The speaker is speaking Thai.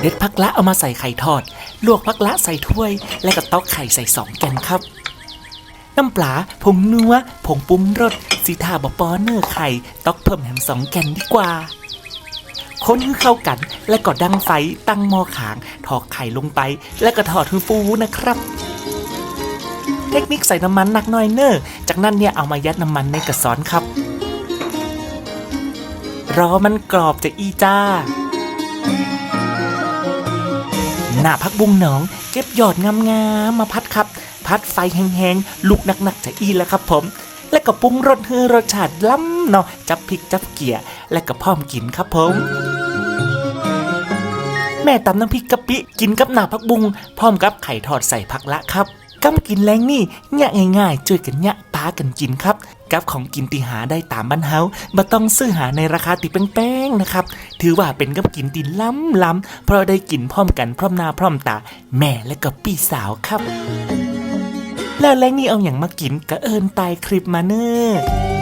เด็ดพักละเอามาใส่ไข่ทอด ลวกพักละใส่ถ้วย และก็ตอกไข่ใส่สองแกนครับ น้ำปลาผงนัวผงปรุงรสสีทาบอปอเนอร์ไข่ตอกเพิ่มแฮมสองแกนดีกว่าคนให้เข้ากันแล้วก็ดังไฟตั้งหม้อขาง ถอกไข่ลงไป แล้วก็ทอดให้ฟูนะครับ เทคนิคใส่น้ำมันหนักหน่อยเนอร์จากนั้นเนี่ยเอามายัดน้ำมันในกระสอนครับ รอมันกรอบจะอีจ้า หน้าพักบุ้งหนอง เก็บยอดงามๆมาพัดครับ พัดไฟแห้งๆลุกหนักๆจะอีแล้วครับผม และก็ปรุงรสเฮือรสชาติล้ำเนาะจับพริกจับเกียร์และก็พร้อมกินครับผมแม่ตำน้ำพริกกะปิกินกับหน้าพักบุง พร้อมกับไข่ทอดใส่ผักละครับกำกินแรงนี่เนี่ยง่ายๆช่วยกันเนี่ยากันกินครับ กับของกินตีหาได้ตามบ้านเฮาบ่ต้องซื้อหาในราคาติแป้งๆนะครับ ถือว่าเป็นกับกินตีล้ำล้ำๆเพราะได้กินพร้อมกันพร้อมหน้าพร้อมตา แม่และก็พี่สาวครับ แล้วแรงนี่เอาอย่างมากินก็เอินตายคลิปมาเนอ้อ